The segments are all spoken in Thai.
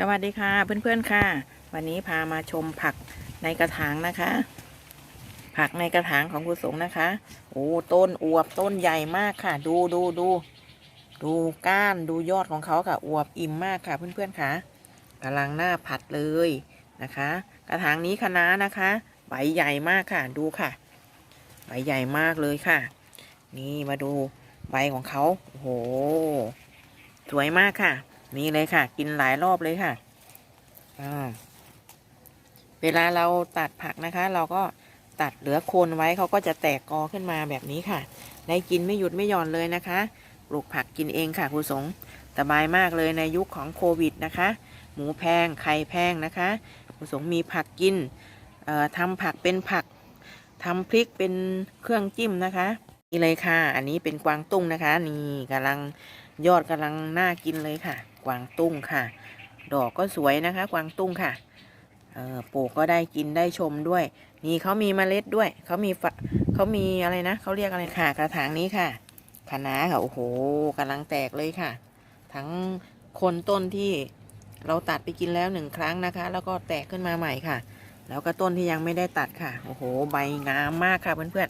สวัสดีค่ะเพื่อนๆค่ะ วันนี้พามาชมผักในกระถางนะคะ ผักในกระถางของครูสงนะคะ โอ้ต้นอวบต้นใหญ่มากค่ะ ดูดูดูดูก้านดูยอดของเขาค่ะ อวบอิ่มมากค่ะ เพื่อนๆค่ะกำลังหน้าผัดเลยนะคะ กระถางนี้คะน้านะคะ ใบใหญ่มากค่ะดูค่ะ ใบใหญ่มากเลยค่ะ นี่มาดูใบของเขาโอ้โหสวยมากค่ะ นี่เลยค่ะ กินหลายรอบเลยค่ะเวลาเราตัดผักนะคะ เราก็ตัดเหลือโคนไว้เขาก็จะแตกกอขึ้นมาแบบนี้ค่ะ ได้กินไม่หยุดไม่หย่อนเลยนะคะ ปลูกผักกินเองค่ะครูสงสบายมากเลยในยุคของโควิดนะคะ หมูแพงไข่แพงนะคะครูสงมีผักกินทำผักเป็นผักทำพริกเป็นเครื่องจิ้มนะคะนี่เลยค่ะ อันนี้เป็นกวางตุ้งนะคะ นี่กำลังยอดกำลังน่ากินเลยค่ะ กวางตุ้งค่ะ ดอกก็สวยนะคะ กวางตุ้งค่ะปลูกก็ได้กินได้ชมด้วย นี่เขามีเมล็ดด้วยเขามีเขามีอะไรนะเขาเรียกอะไรค่ะกระถางนี้ค่ะคะน้าค่ะโอ้โหกำลังแตกเลยค่ะ ทั้งโคนต้นที่เราตัดไปกินแล้วหนึ่งครั้งนะคะ แล้วก็แตกขึ้นมาใหม่ค่ะ แล้วก็ต้นที่ยังไม่ได้ตัดค่ะ โอ้โห ใบงามมากค่ะเพื่อน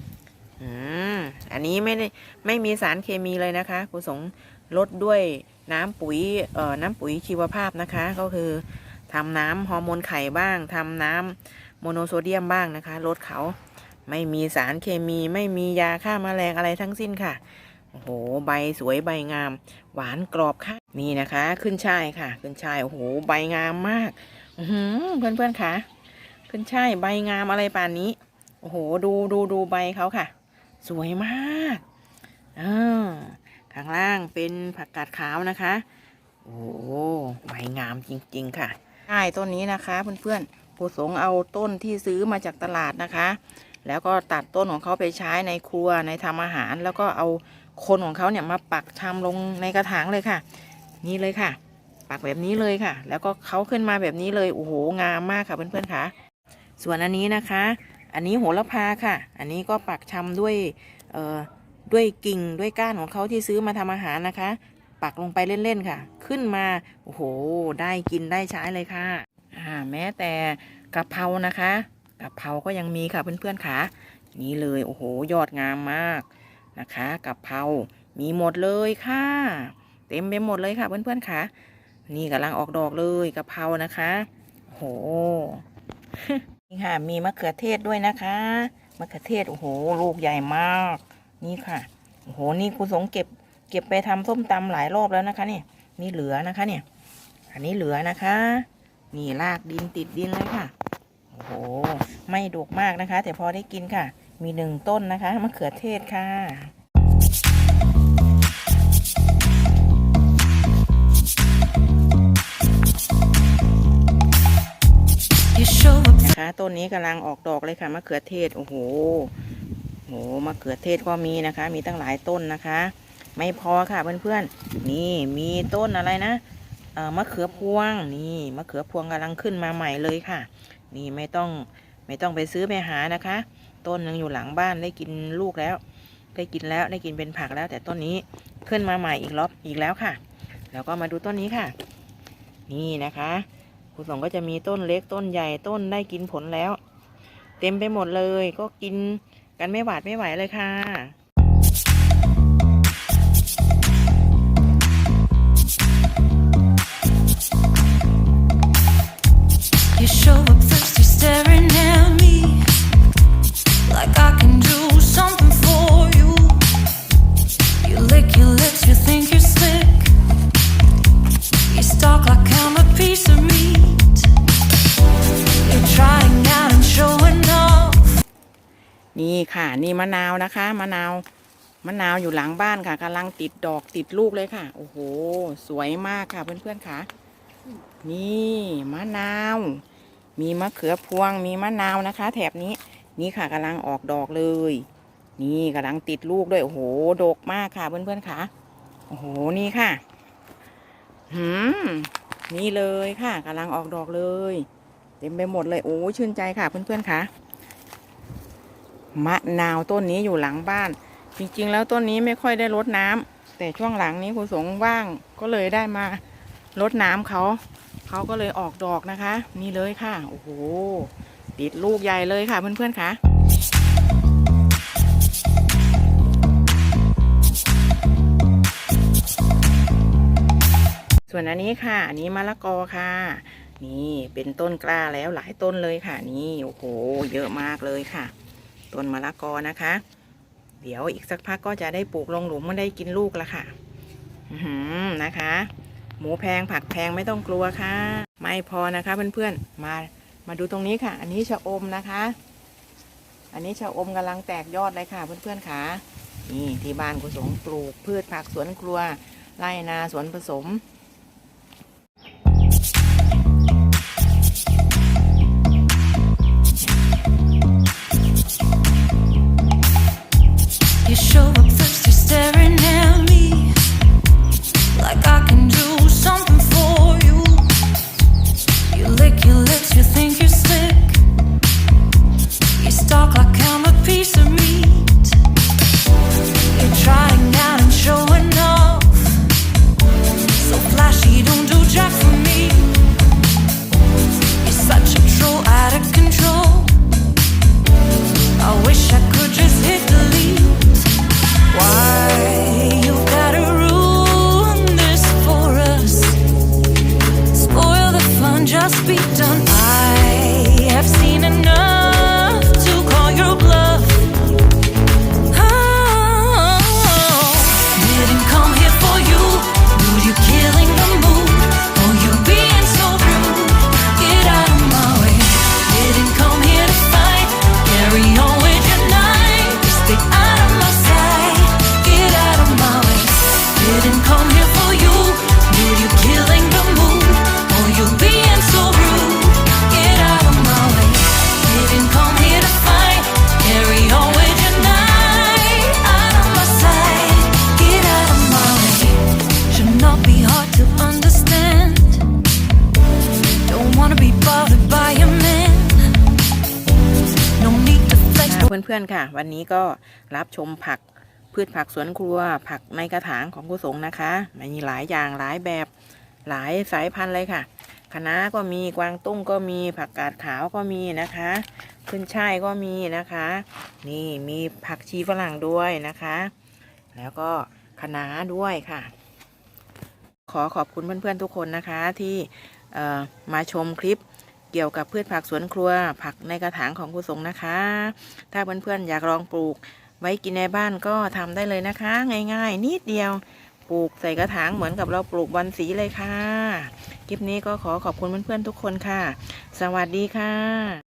ๆอืมอันนี้ไม่ได้ไม่มีสารเคมีเลยนะคะครูสงลดด้วย น้ำปุ๋ยเอ่อน้ำปุ๋ยชีวภาพนะคะ ก็คือทำน้ำฮอร์โมนไข่บ้างทำน้ำโมโนโซเดียมบ้างนะคะลดเขาไม่มีสารเคมีไม่มียาฆ่ามาแมลงอะไรทั้งสิ้นค่ะโอ้โหใบสวยใบงาม หวานกรอบค่ะนี่นะคะ ขึ้นช่ายค่ะ ขึ้นช่ายโอ้โหใบงามมากอือหือเพื่อนๆค่ะ ขึ้นช่ายใบงามอะไรป่านนี้ โอ้โห ดูดูดูใบเขาค่ะ สวยมากอ่า ข้างล่างเป็นผักกาดขาวนะคะ โอ้โหใบงามจริง ๆ ค่ะใช่ต้นนี้นะคะเพื่อนๆผู้สงเอาต้นที่ซื้อมาจากตลาดนะคะ แล้วก็ตัดต้นของเขาไปใช้ในครัวในทำอาหาร แล้วก็เอาคนของเขาเนี่ยมาปักชำลงในกระถางเลยค่ะ นี่เลยค่ะ ปักแบบนี้เลยค่ะ แล้วก็เขาขึ้นมาแบบนี้เลยโอ้โหงามมากค่ะเพื่อนๆค่ะ ส่วนอันนี้นะคะ อันนี้โหระพาค่ะ อันนี้ก็ปักชำด้วยเอ่อ ด้วยกิ่งด้วยก้านของเขาที่ซื้อมาทำอาหารนะคะ ปักลงไปเล่นๆค่ะ ขึ้นมาโอ้โห ได้กินได้ใช้เลยค่ะอ่าแม้แต่กะเพรานะคะกะเพราก็ยังมีค่ะเพื่อนๆค่ะนี่เลยโอ้โหยอดงามมากนะคะกะเพรามีหมดเลยค่ะ เต็มไปหมดเลยค่ะเพื่อนๆค่ะ นี่กำลังออกดอกเลยกะเพรานะคะโอ้โหนี่ค่ะมีมะเขือเทศด้วยนะคะมะเขือเทศโอ้โหลูกใหญ่มาก นี่ค่ะโอ้โหนี่ครูสงเก็บ เก็บไปทำส้มตำหลายรอบแล้วนะคะเนี่ยนี่เหลือนะคะเนี่ย อันนี้เหลือนะคะ นี่รากดินติดดินเลยค่ะโอ้โหไม่ดกมากนะคะ แต่พอได้กินค่ะ มีหนึ่งต้นนะคะมะเขือเทศค่ะนะคะต้นนี้กำลังออกดอกเลยค่ะมะเขือเทศ โอ้โห โหมะเขือเทศก็มีนะคะ มีตั้งหลายต้นนะคะ ไม่พอค่ะเพื่อนๆ นี่มีต้นอะไรนะเอ่อมะเขือพวงนี่มะเขือพวงกำลังขึ้นมาใหม่เลยค่ะ นี่ไม่ต้องไม่ต้องไปซื้อไปหานะคะ ต้นยังอยู่หลังบ้านได้กินลูกแล้ว ได้กินแล้วได้กินเป็นผักแล้ว แต่ต้นนี้ขึ้นมาใหม่อีกรอบอีกแล้วค่ะ แล้วก็มาดูต้นนี้ค่ะ นี่นะคะคุณสงก็จะมีต้นเล็กต้นใหญ่ต้นได้กินผลแล้ว เต็มไปหมดเลยก็กิน กันไม่หวาดไม่ไหวเลยค่ะ นี่ค่ะ นี่มะนาวนะคะ มะนาวมะนาวอยู่หลังบ้านค่ะกำลังติดดอกติดลูกเลยค่ะ โอ้โห สวยมากค่ะเพื่อนๆค่ะ นี่มะนาว มีมะเขือพวงมีมะนาวนะคะ แถบนี้ นี่ค่ะกำลังออกดอกเลย นี่กำลังติดลูกด้วยโอ้โหดกมากค่ะเพื่อนๆค่ะ โอ้โหนี่ค่ะหืมนี่เลยค่ะกำลังออกดอกเลย เต็มไปหมดเลยโอ้ชื่นใจค่ะเพื่อนๆค่ะ มะนาวต้นนี้อยู่หลังบ้าน จริงๆ แล้วต้นนี้ไม่ค่อยได้รดน้ำแต่ช่วงหลังนี้ครูสงว่างก็เลยได้มารดน้ำเขา เขาก็เลยออกดอกนะคะ นี่เลยค่ะ โอ้โห ติดลูกใหญ่เลยค่ะเพื่อนๆค่ะส่วนอันนี้ค่ะ อันนี้มะละกอค่ะ นี่เป็นต้นกล้าแล้วหลายต้นเลยค่ะ นี่โอ้โห เยอะมากเลยค่ะ ต้นมะละกอนะคะ เดี๋ยวอีกสักพักก็จะได้ปลูกลงหลุมไม่ได้กินลูกแล้วค่ะอือหือนะคะ หมูแพงผักแพงไม่ต้องกลัวค่ะ ไม่พอนะคะเพื่อนๆมามาดูตรงนี้ค่ะ อันนี้ชะอมนะคะ อันนี้ชะอมกำลังแตกยอดเลยค่ะเพื่อนๆค่ะนี่ที่บ้านกุศลปลูกพืชผักสวนครัวไร่นาสวนผสม อนๆค่ะ วันนี้ก็รับชมผักพืชผักสวนครัว ผักในกระถางของกุศลนะคะมันมีหลายอย่างหลายแบบหลายสายพันธุ์เลยค่ะคะน้าก็มีกวางตุ้งก็มีผักกาดขาวก็มีนะคะขึ้นช่ายก็มีนะคะ นี่มีผักชีฝรั่งด้วยนะคะ แล้วก็คะน้าด้วยค่ะ ขอขอบคุณเพื่อนๆทุกคนนะคะที่มาชมคลิป เกี่ยวกับพืชผักสวนครัว ผักในกระถางของคุณสงนะคะ ถ้าเพื่อนๆอยากลองปลูก ไว้กินในบ้านก็ทำได้เลยนะคะ ง่ายๆ นิดเดียวปลูกใส่กระถางเหมือนกับเราปลูกบอนสีเลยค่ะ คลิปนี้ก็ขอขอบคุณเพื่อนๆทุกคนค่ะ สวัสดีค่ะ